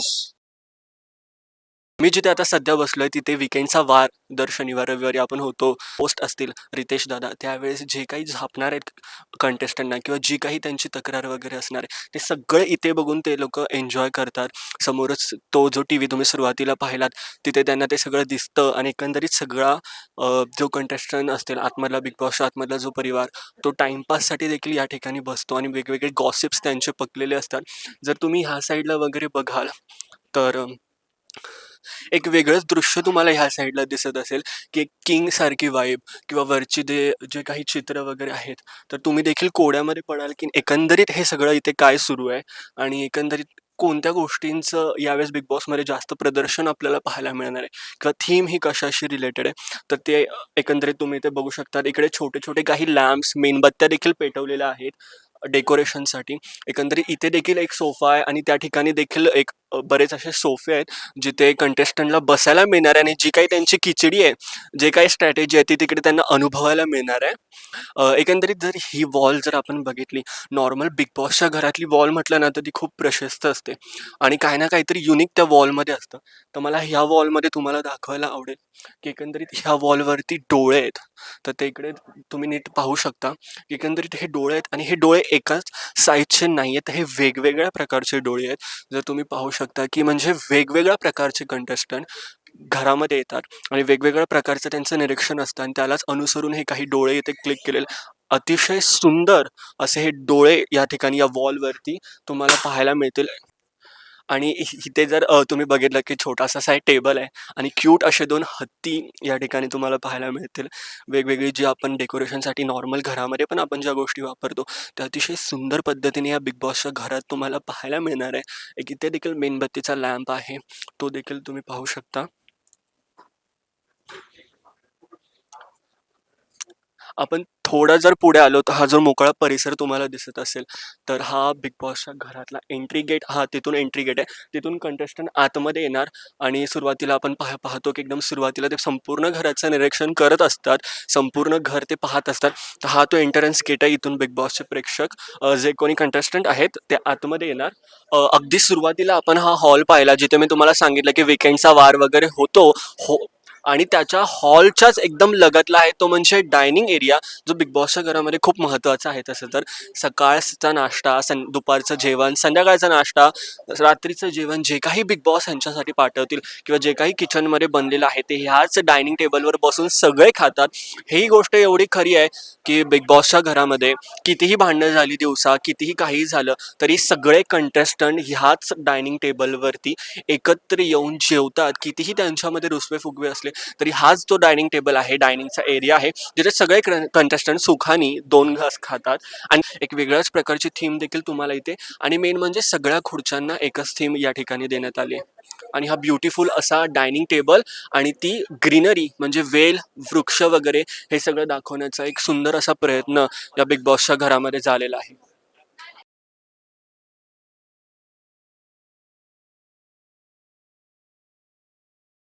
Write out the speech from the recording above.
house मी जिथे आता सध्या बसलोय तिथे विकेंडचा वार दर शनिवार रविवारी आपण होतो. पोस्ट असतील रितेश दादा. त्यावेळेस जे काही झापणार आहेत कंटेस्टंटना किंवा जी काही त्यांची तक्रार वगैरे असणार आहे ते सगळं इथे बघून ते लोक एन्जॉय करतात. समोरच तो जो टी व्ही तुम्ही सुरुवातीला पाहिलात तिथे त्यांना ते सगळं दिसतं आणि एकंदरीत सगळा जो कंटेस्टंट असतील आतमधला बिग बॉसच्या आतमधला जो परिवार तो टाइमपाससाठी देखील या ठिकाणी बसतो आणि वेगवेगळे गॉसिप्स त्यांचे पकलेले असतात. जर तुम्ही ह्या साईडला वगैरे बघाल तर एक वेगळंच दृश्य तुम्हाला ह्या साईडला दिसत असेल की एक किंग सारखी वाईब किंवा वरची जे जे काही चित्र वगैरे आहेत तर तुम्ही देखील कोड्यामध्ये पडाल की एकंदरीत हे सगळं इथे काय सुरू आहे? आणि एकंदरीत कोणत्या गोष्टींचं यावेळेस बिग बॉसमध्ये जास्त प्रदर्शन आपल्याला पाहायला मिळणार आहे? किंवा थीम ही कशाशी रिलेटेड आहे? तर ते एकंदरीत तुम्ही इथे बघू शकता इकडे छोटे छोटे काही लॅम्प्स मेणबत्त्या देखील पेटवलेल्या आहेत डेकोरेशनसाठी एकंदरीत इथे देखील एक सोफा आहे आणि त्या ठिकाणी देखील एक बरेच असे सोफे आहेत जिथे कंटेस्टंटला बसायला मिळणार आहे आणि जी काही त्यांची खिचडी आहे जे काही स्ट्रॅटेजी आहे ती तिकडे त्यांना अनुभवायला मिळणार आहे. एकंदरीत जर ही वॉल जर आपण बघितली नॉर्मल बिग बॉसच्या घरातली वॉल म्हटलं ना तर ती खूप प्रशस्त असते. आणि काही ना काहीतरी युनिक त्या वॉलमध्ये असतं. तर मला ह्या वॉलमध्ये तुम्हाला दाखवायला आवडेल की एकंदरीत ह्या वॉलवरती डोळे आहेत. तर ते इकडे तुम्ही नीट पाहू शकता एकंदरीत हे डोळे आहेत आणि हे डोळे एकाच साईजचे नाही आहेत हे वेगवेगळ्या प्रकारचे डोळे आहेत. जर तुम्ही पाहू शकता की म्हणजे वेगवेगळ्या प्रकारचे कंटेस्टंट घरामध्ये येतात आणि वेगवेगळ्या प्रकारचं त्यांचं निरीक्षण असतं आणि त्यालाच अनुसरून हे काही डोळे इथे क्लिक केलेले. अतिशय सुंदर असे हे डोळे या ठिकाणी या वॉलवरती तुम्हाला पाहायला मिळतील. आणि इ- इथे जर अ, तुम्ही बघितलं की छोटासा असा टेबल आहे आणि क्यूट असे दोन हत्ती या ठिकाणी तुम्हाला पाहायला मिळतील. वेगवेगळी जी आपण डेकोरेशनसाठी नॉर्मल घरामध्ये पण आपण ज्या गोष्टी वापरतो त्या अतिशय सुंदर पद्धतीने या बिग बॉसच्या घरात तुम्हाला पाहायला मिळणार आहे. एक इथे देखील मेणबत्तीचा लॅम्प आहे. तो देखील तुम्ही पाहू शकता. आपण थोडं जर पुढे आलो तर हा जो मोकळा परिसर तुम्हाला दिसत असेल तर हा बिग बॉसच्या घरातला एंट्री गेट हा तिथून एंट्री गेट आहे. तिथून कंटेस्टंट आतमध्ये येणार आणि सुरुवातीला आपण पाह पाहतो की एकदम सुरुवातीला ते संपूर्ण घराचं निरीक्षण करत असतात संपूर्ण घर ते पाहत असतात. तर हा तो एंट्रन्स गेट आहे इथून बिग बॉसचे प्रेक्षक. जे कोणी कंटेस्टंट आहेत ते आतमध्ये येणार. अगदी सुरुवातीला आपण हा हॉल पाहिला जिथे मी तुम्हाला सांगितलं की विकेंडचा वार वगैरे होतो. हो आणि त्याच्या हॉलच्याच एकदम लगतला आहे तो म्हणजे डायनिंग एरिया जो बिग बॉसच्या घरामध्ये खूप महत्त्वाचा आहे तसं तर. सकाळचा नाश्ता सं दुपारचं जेवण संध्याकाळचा नाश्ता रात्रीचं जेवण जे काही बिग बॉस यांच्यासाठी पाठवतील किंवा जे काही किचनमध्ये बनलेलं आहे ते ह्याच डायनिंग टेबलवर बसून सगळे खातात. ही गोष्ट एवढी खरी आहे की बिग बॉसच्या घरामध्ये कितीही भांडणं झाली दिवसा कितीही काही झालं तरी सगळे कंटेस्टंट ह्याच डायनिंग टेबलवरती एकत्र येऊन जेवतात. कितीही त्यांच्यामध्ये रुसवे फुगवे असले तरी हाच जो डायनिंग टेबल आहे डायनिंगचा एरिया आहे जिथे सगळे कंटेस्टंट सुखानी दोन घास खातात. आणि एक वेगळ्याच प्रकारची थीम देखील तुम्हाला इथे. आणि मेन म्हणजे सगळ्या खुर्च्यांना एकच थीम या ठिकाणी देण्यात आली आहे. आणि हा ब्युटिफुल असा डायनिंग टेबल आणि ती ग्रीनरी म्हणजे वेल वृक्ष वगैरे हे सगळं दाखवण्याचा एक सुंदर असा प्रयत्न या बिग बॉसच्या घरामध्ये झालेला आहे.